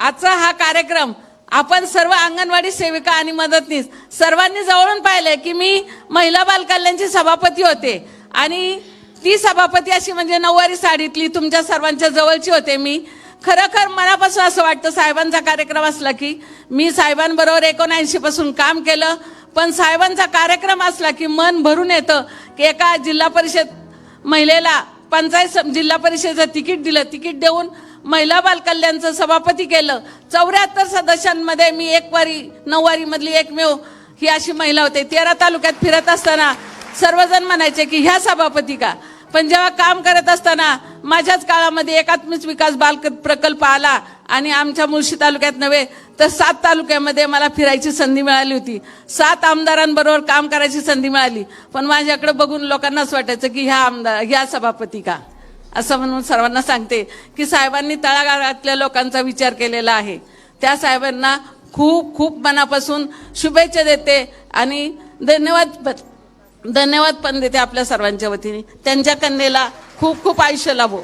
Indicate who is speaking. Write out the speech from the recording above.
Speaker 1: आजचा हा कार्यक्रम आपण सर्व अंगणवाडी सेविका आणि मदतनीस सर्वांनी जवळून पाहिलंय की मी महिला बालकल्याणची सभापती होते. आणि ती सभापती अशी म्हणजे नऊवारी साडीतली तुमच्या सर्वांच्या जवळची होते मी. खरोखर मनापासून असं वाटतं साहेबांचा कार्यक्रम असला की मी साहेबांबरोबर एकोणऐंशी पासून काम केलं पण साहेबांचा कार्यक्रम असला की मन भरून येतं की एका जिल्हा परिषद महिलेला पंचायत सम- जिल्हा परिषदेचं तिकीट दिलं तिकीट देऊन महिला बालकल्याणचं सभापती केलं. चौऱ्याहत्तर सदस्यांमध्ये मी एक वारी नऊवारी मधली एकमेव ही अशी महिला होते. तेरा तालुक्यात फिरत असताना सर्वजण म्हणायचे की ह्या सभापती का? पण जेव्हा काम करत असताना माझ्याच काळामध्ये एकात्मिक विकास बाल प्रकल्प आला आणि आमच्या मुळशी तालुक्यात नव्हे तर सात तालुक्यामध्ये मला फिरायची संधी मिळाली होती. सात आमदारांबरोबर काम करायची संधी मिळाली. पण माझ्याकडे बघून लोकांनाच वाटायचं की ह्या आमदार ह्या सभापती का? असं म्हणून सर्वांना सांगते की साहेबांनी तळागाळातल्या लोकांचा विचार केलेला आहे. त्या साहेबांना खूप खूप मनापासून शुभेच्छा देते आणि धन्यवाद प- धन्यवाद पण देते आपल्या सर्वांच्या वतीने. त्यांच्या कन्येला खूप खूप आयुष्य लाभो.